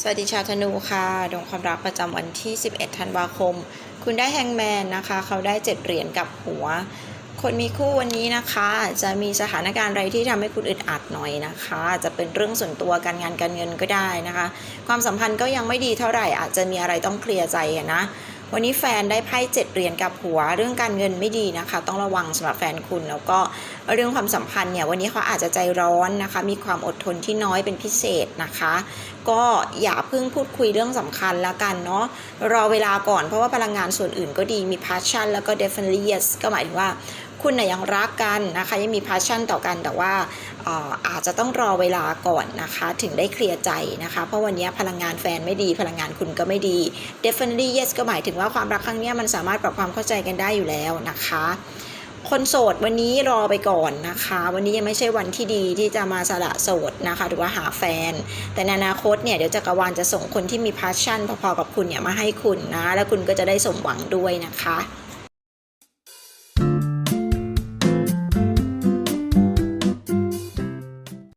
สวัสดีชาวธนูค่ะดวงความรักประจำวันที่ 11 ธันวาคม คุณได้แฮงแมนนะคะ เขาได้ 7 เหรียญกับหัว คนมีคู่วันนี้นะคะ จะมีสถานการณ์อะไรที่ทำให้คุณอึดอัดหน่อยนะคะ จะเป็นเรื่องส่วนตัวการงานการเงินก็ได้นะคะ ความสัมพันธ์ก็ยังไม่ดีเท่าไหร่อาจจะมีอะไรต้องเคลียร์ใจนะ วันนี้แฟนได้ไพ่เจ็ดเหรียญกับหัว เรื่องการเงินไม่ดีนะคะ ต้องระวังสำหรับแฟนคุณ แล้วก็เรื่องความสัมพันธ์เนี่ยวันนี้เขาอาจจะใจร้อนนะคะ มีความอดทนที่น้อยเป็นพิเศษนะคะ ก็อย่าเพิ่งพูดคุยเรื่องสำคัญละกันเนาะรอเวลาก่อนเพราะว่าพลังงานส่วนอื่นก็ดีมี passion แล้วก็ definitely yes ก็หมายถึงว่า คุณน่ยยังรักกันนะคะ ยังมี passion ต่อกันแต่ว่าอาจจะต้องรอเวลาก่อนนะคะ ถึงได้เคลียร์ใจนะคะ เพราะวันนี้พลังงานแฟนไม่ดีพลังงานคุณก็ไม่ดี definitely yes ก็หมายถึงว่าความรักครั้งนี้มันสามารถปรับความเข้าใจกันได้อยู่แล้วนะคะคนโสดวันนี้รอไปก่อนนะคะ วันนี้ยังไม่ใช่วันที่ดีที่จะมาสละโสดนะคะ หรือว่าหาแฟน แต่ในอนาคตเนี่ยเดี๋ยวจักรวาลจะส่งคนที่มี passion พอๆกับคุณเนี่ยมาให้คุณนะ แล้วคุณก็จะได้สมหวังด้วยนะคะ